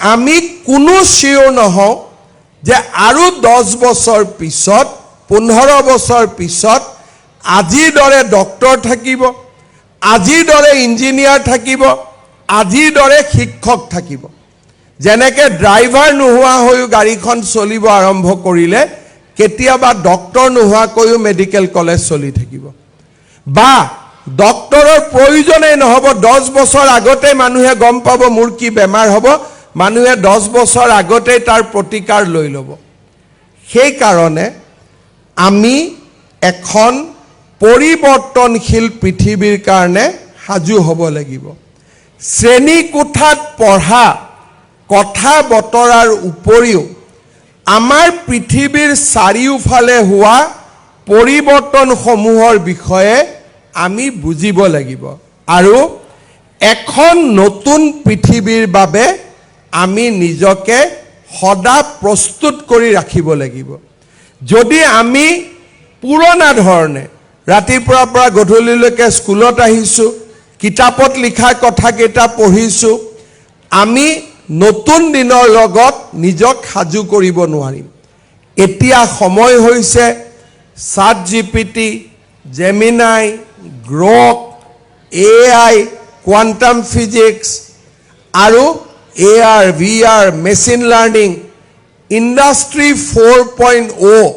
আমি কোনো চিয়ৰ নহওঁ যে আৰু দহ বছৰ পিছত, পোন্ধৰ বছৰ পিছত আজিৰ দৰে ডক্তৰ থাকিব, আজিৰ দৰে ইঞ্জিনিয়াৰ থাকিব, আজিৰ দৰে শিক্ষক থাকিব। যেনেকৈ ড্ৰাইভাৰ নোহোৱা হৈও গাড়ীখন চলিব আৰম্ভ কৰিলে, কেতিয়াবা ডক্তৰ নোহোৱাকৈও মেডিকেল কলেজ চলি থাকিব। বা ডক্তৰৰ প্ৰয়োজনেই নহ'ব, দহ বছৰ আগতে মানুহে গম পাব মোৰ কি বেমাৰ হ'ব মানুহে দহ বছৰ আগতেই তাৰ প্ৰতিকাৰ লৈ ল'ব। সেইকাৰণে আমি এখন পৰিৱৰ্তনশীল পৃথিৱীৰ কাৰণে সাজু হ'ব লাগিব। শ্ৰেণী কোঠাত পঢ়া কথা বতৰাৰ উপৰিও আমাৰ পৃথিৱীৰ চাৰিওফালে হোৱা পৰিৱৰ্তনসমূহৰ বিষয়ে আমি বুজিব লাগিব। আৰু এখন নতুন পৃথিৱীৰ বাবে আমি নিজকে সদা প্ৰস্তুত কৰি ৰাখিব লাগিব। যদি আমি পুৰণা ধৰণে ৰাতিপুৱাৰ পৰা গধূলিলৈকে স্কুলত আহিছোঁ কিতাপত লিখা কথাকেইটা পঢ়িছোঁ আমি নতুন দিনৰ লগত নিজক সাজু কৰিব নোৱাৰিম। এতিয়া সময় হৈছে chat G P T Gemini Grok A I quantum physics আৰু A R V R machine learning industry four point oh'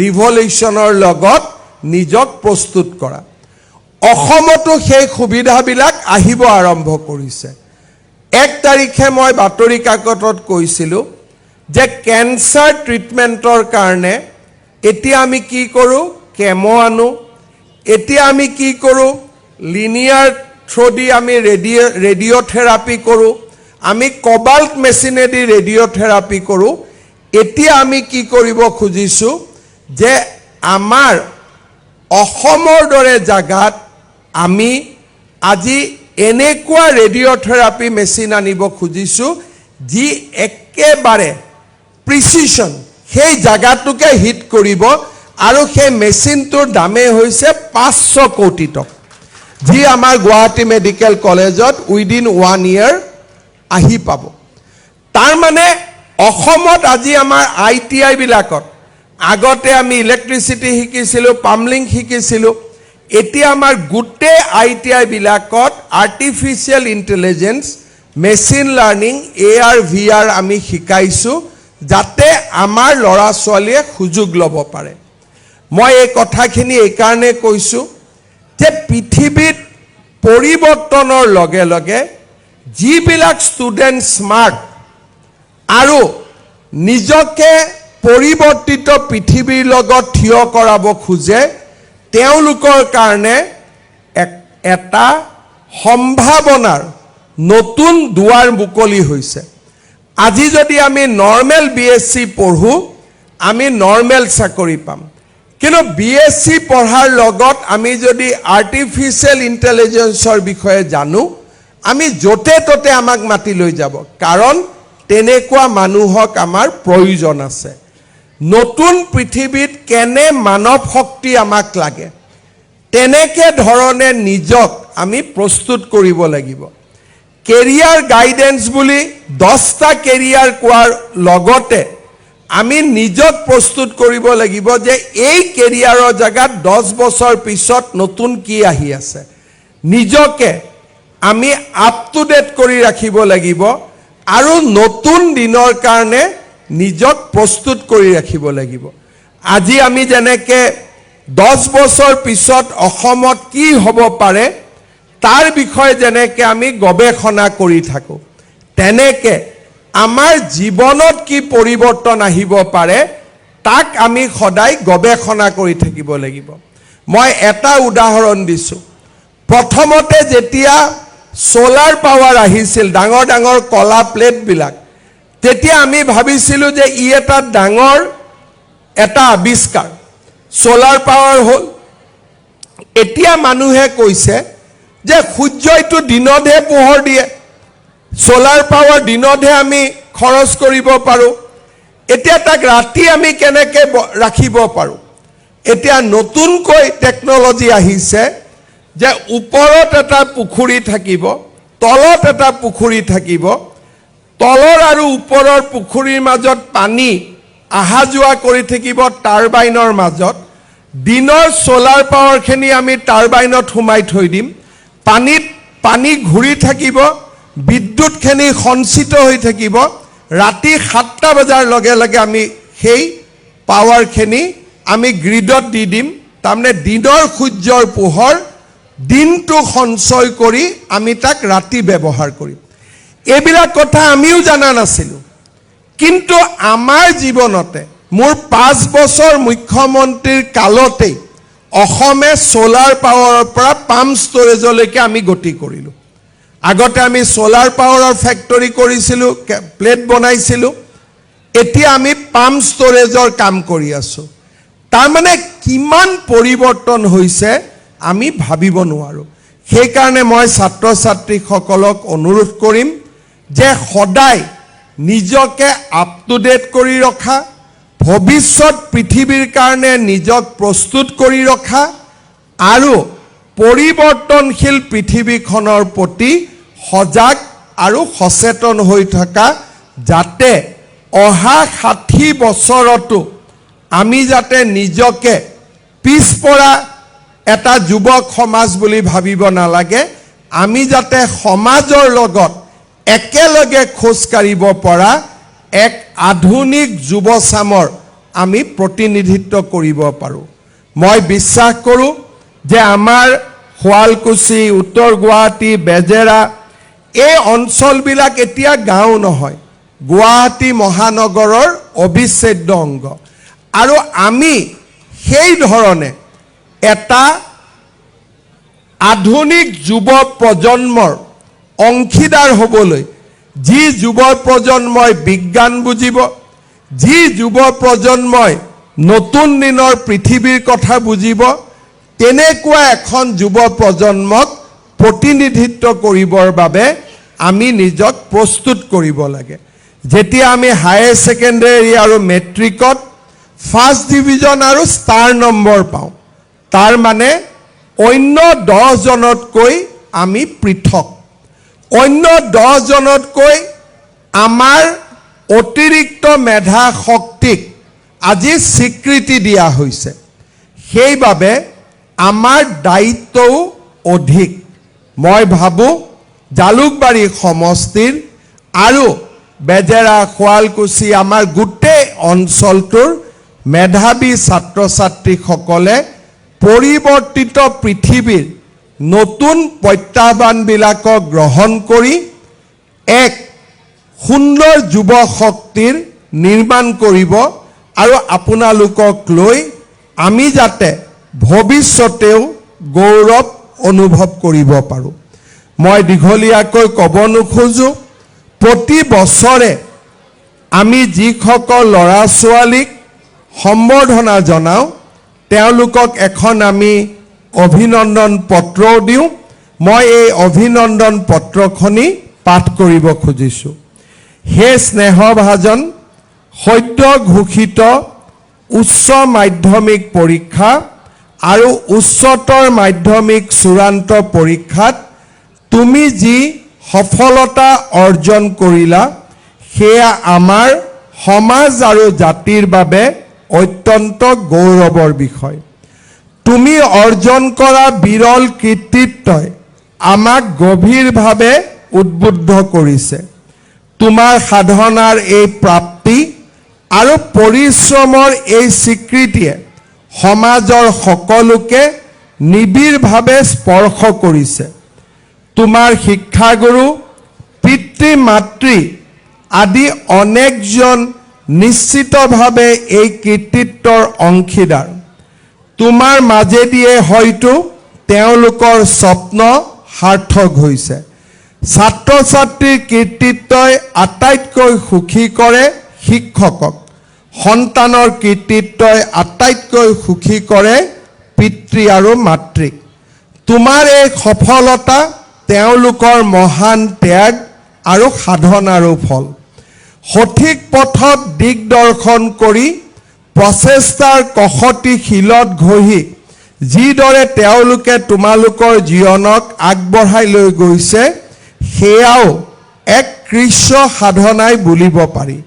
ৰিভলিউশ্যনৰ লগত নিজক প্ৰস্তুত কৰা। অসমতো সেই সুবিধাবিলাক আহিব আৰম্ভ কৰিছে। এক তাৰিখে মই বাতৰি কাকতত কৈছিলোঁ যে কেঞ্চাৰ ট্ৰিটমেণ্টৰ কাৰণে এতিয়া আমি কি কৰোঁ, কেম' আনো। এতিয়া আমি কি কৰোঁ, লিনিয়াৰ থ্ৰ'দি আমি ৰেডিঅ' ৰেডিঅ' থেৰাপি কৰোঁ। আমি কবাল্ট মেচিনেদি ৰেডিঅ' থেৰাপি কৰোঁ। এতিয়া আমি কি কৰিব খুজিছোঁ যে আমাৰ অসমৰ দৰে জাগাত আমি আজি এনেকুৱা ৰেডিঅ' থেৰাপি মেচিন আনিব খুজিছোঁ যি একেবাৰে প্ৰিচিশ্যন সেই জাগাটোকে হিট কৰিব আৰু সেই মেচিনটোৰ দামেই হৈছে পাঁচশো কোটি টকা। যি আমাৰ গুৱাহাটী মেডিকেল কলেজত উইদিন ওৱান ইয়েৰ আহি পাব। তাৰমানে অসমত আজি আমাৰ আই টি আইবিলাকত আগতে আমি ইলেক্ট্ৰিচিটি শিকিছিলোঁ পাম্বলিং শিকিছিলোঁ, এতিয়া আমাৰ গোটেই I T আইবিলাকত artificial intelligence machine learning, A R, V R আমি শিকাইছোঁ যাতে আমাৰ ল'ৰা ছোৱালীয়ে সুযোগ ল'ব পাৰে। মই এই কথাখিনি এইকাৰণে কৈছোঁ যে পৃথিৱীত পৰিৱৰ্তনৰ লগে লগে যিবিলাক ষ্টুডেণ্ট স্মাৰ্ট আৰু নিজকে পৰিৱৰ্তিত পৃথিৱীৰ লগত থিয় কৰাব খোজে, তেওঁলোকৰ কাৰণে এটা সম্ভাৱনাৰ নতুন দুৱাৰ মুকলি হৈছে। আজি যদি আমি নৰ্মেল বি এছ চি পঢ়োঁ, আমি নৰ্মেল চাকৰি পাম। কিন্তু বি এছ চি পঢ়াৰ লগত আমি যদি আৰ্টিফিচিয়েল ইণ্টেলিজেঞ্চৰ বিষয়ে জানো আমি য'তে ত'তে আমাক মাতি লৈ যাব। কাৰণ তেনেকুৱা মানুহক আমাৰ প্ৰয়োজন আছে। নতুন পৃথিৱীত কেনে মানৱ শক্তি আমাক লাগে? তেনেকে ধৰণে নিজক আমি প্ৰস্তুত কৰিব লাগিব। কেৰিয়াৰ গাইডেন্স বুলি দহটা কেৰিয়াৰ কোৱাৰ লগতে আমি নিজক প্ৰস্তুত কৰিব লাগিব যে এই কেৰিয়াৰৰ জেগাত দহ বছৰ পিছত নতুন কি আহি আছে। নিজকে আমি আপ টু ডেট কৰি ৰাখিব লাগিব আৰু নতুন দিনৰ কাৰণে নিজক প্ৰস্তুত কৰি ৰাখিব লাগিব। আজি আমি যেনেকৈ দহ বছৰ পিছত অসমত কি হ'ব পাৰে তাৰ বিষয়ে যেনেকৈ আমি গৱেষণা কৰি থাকোঁ তেনেকৈ আমাৰ জীৱনত কি পৰিৱৰ্তন আহিব পাৰে তাক আমি সদায় গৱেষণা কৰি থাকিব লাগিব। মই এটা উদাহৰণ দিছোঁ। প্ৰথমতে যেতিয়া ছ'লাৰ পাৱাৰ আহিছিল ডাঙৰ ডাঙৰ কলা প্লেটবিলাক তেতিয়া আমি ভাবিছিলোঁ যে ই এটা ডাঙৰ এটা আৱিষ্কাৰ। ছ'লাৰ পাৱাৰ হ'ল। এতিয়া মানুহে কৈছে যে সূৰ্যইটো দিনতহে পোহৰ দিয়ে। ছ'লাৰ পাৱাৰ দিনতহে আমি খৰচ কৰিব পাৰোঁ। এতিয়া তাক ৰাতি আমি কেনেকৈ ৰাখিব পাৰোঁ? এতিয়া নতুনকৈ টেকন'লজি আহিছে। যে ওপৰত এটা পুখুৰী থাকিব, তলত এটা পুখুৰী থাকিব, তলৰ আৰু ওপৰৰ পুখুৰীৰ মাজত পানী অহা যোৱা কৰি থাকিব টাৰবাইনৰ মাজত, দিনৰ ছ'লাৰ পাৱাৰখিনি আমি টাৰবাইনত সোমাই থৈ দিম, পানীত, পানী ঘূৰি থাকিব বিদ্যুৎখিনি সঞ্চিত হৈ থাকিব, ৰাতি সাতটা বজাৰ লগে লগে আমি সেই পাৱাৰখিনি আমি গ্ৰীডত দি দিম, তাৰমানে দিনৰ সূৰ্যৰ পোহৰ দিনটো সঞ্চয় কৰি আমি তাক ৰাতি ব্যৱহাৰ কৰিম। এইবিলাক কথা আমিও জনা নাছিলোঁ। কিন্তু আমাৰ জীৱনতে, মোৰ পাঁচ বছৰ মুখ্যমন্ত্ৰীৰ কালতেই অসমে ছ'লাৰ পাৱাৰৰ পৰা পাম্প ষ্ট'ৰেজলৈকে আমি গতি কৰিলোঁ। আগতে আমি ছ'লাৰ পাৱাৰৰ ফেক্টৰী কৰিছিলোঁ প্লেট বনাইছিলোঁ। এতিয়া আমি পাম্প ষ্ট'ৰেজৰ কাম কৰি আছোঁ। তাৰমানে কিমান পৰিৱৰ্তন হৈছে আমি ভাবিব নোৱাৰোঁ। সেইকাৰণে মই ছাত্ৰ ছাত্ৰীসকলক অনুৰোধ কৰিম যে সদায় নিজকে আপ টু ডেট কৰি ৰখা, ভৱিষ্যত পৃথিৱীৰ কাৰণে নিজক প্ৰস্তুত কৰি ৰখা আৰু পৰিৱৰ্তনশীল পৃথিৱীখনৰ প্ৰতি সজাগ আৰু সচেতন হৈ থকা যাতে অহা ষাঠি বছৰতো আমি যাতে নিজকে পিছপৰা এটা যুৱক সমাজ বুলি ভাবিব নালাগে। আমি যাতে সমাজৰ লগত একেলগে খোজকাঢ়িব পৰা এক আধুনিক যুৱচামৰ আমি প্ৰতিনিধিত্ব কৰিব পাৰোঁ। মই বিশ্বাস কৰোঁ যে আমাৰ শুৱালকুছি, উত্তৰ গুৱাহাটী, বেজেৰা, এই অঞ্চলবিলাক এতিয়া গাঁও নহয়, গুৱাহাটী মহানগৰৰ অবিচ্ছেদ্য অংগ। আৰু আমি সেই ধৰণে এটা আধুনিক যুৱ প্ৰজন্মৰ অংশীদাৰ হ'বলৈ, যি যুৱ প্ৰজন্মই বিজ্ঞান বুজিব, যি যুৱ প্ৰজন্মই নতুন দিনৰ পৃথিৱীৰ কথা বুজিব, তেনেকুৱা এখন যুৱ প্ৰজন্মক প্ৰতিনিধিত্ব কৰিবৰ বাবে আমি নিজক প্ৰস্তুত কৰিব লাগে। যেতিয়া আমি হায়াৰ ছেকেণ্ডেৰী আৰু মেট্ৰিকত ফাৰ্ষ্ট ডিভিজন আৰু ষ্টাৰ নম্বৰ পাওঁ তাৰ মানে অন্য দহজনতকৈ আমি পৃথক। অন্য দহজনতকৈ আমাৰ অতিৰিক্ত মেধা শক্তিক আজি স্বীকৃতি দিয়া হৈছে। সেইবাবে আমাৰ দায়িত্বও অধিক। মই ভাবোঁ জালুকবাৰী সমষ্টিৰ আৰু বেজেৰা, শুৱালকুছি আমাৰ গোটেই অঞ্চলটোৰ মেধাৱী ছাত্ৰ ছাত্ৰীসকলে পৰিৱৰ্তিত পৃথিৱীৰ নতুন প্ৰত্যাহ্বানবিলাকক গ্ৰহণ কৰি এক সুন্দৰ যুৱ শক্তিৰ নিৰ্মাণ কৰিব আৰু আপোনালোকক লৈ আমি যাতে ভৱিষ্যতেও গৌৰৱ অনুভৱ কৰিব পাৰোঁ। মই দীঘলীয়াকৈ ক'ব নোখোজোঁ প্ৰতি বছৰে আমি যিসকল ল'ৰা ছোৱালীক সম্বৰ্ধনা জনাওঁ তেওঁলোকক এখন আমি অভিনন্দন পত্ৰও দিওঁ। মই এই অভিনন্দন পত্ৰখনি পাঠ কৰিব খুজিছোঁ। হে স্নেহভাজন সদ্য ঘোষিত উচ্চ মাধ্যমিক পৰীক্ষা আৰু উচ্চতৰ মাধ্যমিক চূড়ান্ত পৰীক্ষাত তুমি যি সফলতা অৰ্জন কৰিলা সেয়া আমাৰ সমাজ আৰু জাতিৰ বাবে অত্যন্ত গৌৰৱৰ বিষয়। তুমি অৰ্জন কৰা বিৰল কৃতিত্বই আমাক গভীৰভাৱে উদ্বুদ্ধ কৰিছে। তোমাৰ সাধনাৰ এই প্ৰাপ্তি আৰু পৰিশ্ৰমৰ এই স্বীকৃতিয়ে সমাজৰ সকলোকে নিবিড়ভাৱে স্পৰ্শ কৰিছে। তোমাৰ শিক্ষাগুৰু পিতৃ মাতৃ আদি অনেকজন নিশ্চিতভাৱে এই কৃতিত্বৰ অংশীদাৰ। তোমাৰ মাজেদিয়ে হয়তো তেওঁলোকৰ স্বপ্ন সাৰ্থক হৈছে। ছাত্ৰ ছাত্ৰীৰ কৃতিত্বই আটাইতকৈ সুখী কৰে শিক্ষকক। সন্তানৰ কৃতিত্বই আটাইতকৈ সুখী কৰে পিতৃ আৰু মাতৃক। তোমাৰ এই সফলতা তেওঁলোকৰ মহান ত্যাগ আৰু সাধনাৰো ফল। সঠিক পথত দিগদৰ্শন কৰি প্ৰচেষ্টাৰ কষটি শিলত ঘঁহি যিদৰে তেওঁলোকে তোমালোকৰ জীৱনক আগবঢ়াই লৈ গৈছে সেয়াও এক কৃষ্য সাধনাই বুলিব পাৰি।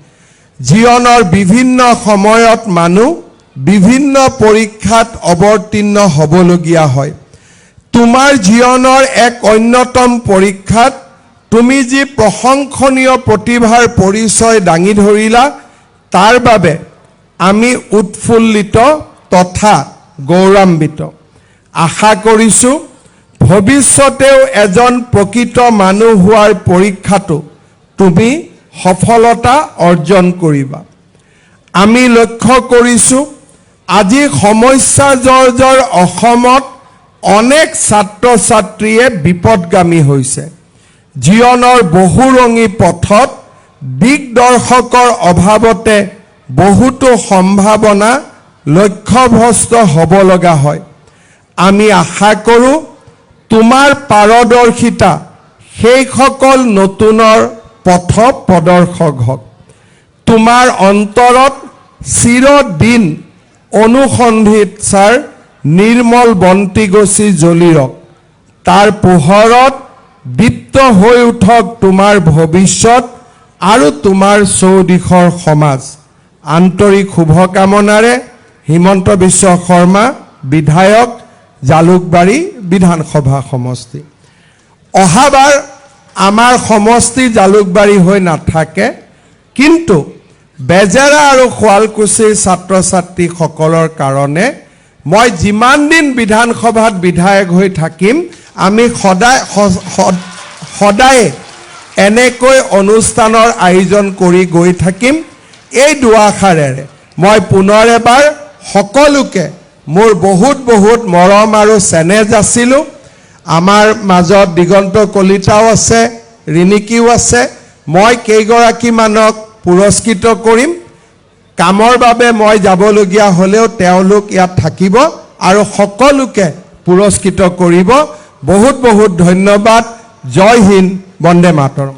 জীৱনৰ বিভিন্ন সময়ত মানুহ বিভিন্ন পৰীক্ষাত অৱতীৰ্ণ হ'বলগীয়া হয়। তোমাৰ জীৱনৰ এক অন্যতম পৰীক্ষাত তুমি যি প্ৰশংসনীয় প্ৰতিভাৰ পৰিচয় দাঙি ধৰিলা তাৰ বাবে আমি উৎফুল্লিত তথা গৌৰৱান্বিত আশা কৰিছোঁ ভৱিষ্যতেও এজন প্ৰকৃত মানুহ হোৱাৰ পৰীক্ষাটো তুমি সফলতা অৰ্জন কৰিবা। আমি লক্ষ্য কৰিছোঁ আজি সমস্যা জৰ্জৰ অসমত অনেক ছাত্ৰ ছাত্ৰীয়ে বিপদগামী হৈছে। জীৱনৰ বহুৰঙী পথত দিগদৰ্শকৰ অভাৱতে বহুতো সম্ভাৱনা লক্ষ্যভ্ৰষ্ট হ'ব লগা হয়। আমি আশা কৰোঁ তোমাৰ পাৰদৰ্শিতা সেইসকল নতুনৰ পথ প্ৰদৰ্শক হওক। তোমাৰ অন্তৰত চিৰদিন অনুসন্ধিৎসাৰ নিৰ্মল বন্তি গছি জ্বলিৰক তাৰ পোহৰত দীপ্ত হৈ উঠক তোমাৰ ভৱিষ্যত আৰু তোমাৰ চৌদিশৰ সমাজ। আন্তৰিক শুভকামনাৰে হিমন্ত বিশ্ব শৰ্মা বিধায়ক জালুকবাৰী বিধানসভা সমষ্টি। অহাবাৰ আমাৰ সমষ্টি জালুকবাৰী হৈ নাথাকে কিন্তু বেজেৰা আৰু শুৱালকুছিৰ ছাত্ৰ ছাত্ৰীসকলৰ কাৰণে মই যিমান দিন বিধানসভাত বিধায়ক হৈ থাকিম আমি সদায় সদায়ে এনেকৈ অনুষ্ঠানৰ আয়োজন কৰি গৈ থাকিম। এই দুআষাৰেৰে মই পুনৰ এবাৰ সকলোকে মোৰ বহুত বহুত মৰম আৰু চেনেহ যাচিলোঁ আমাৰ মাজত দিগন্ত কলিতাও আছে ৰিণিকীও আছে। মই কেইগৰাকীমানক পুৰস্কৃত কৰিম। কামৰ বাবে মই যাবলগীয়া হ'লেও তেওঁলোক ইয়াত থাকিব আৰু সকলোকে পুৰস্কৃত কৰিব। বহুত বহুত ধন্যবাদ। জয় হিন্দ বন্দে মাতৰম।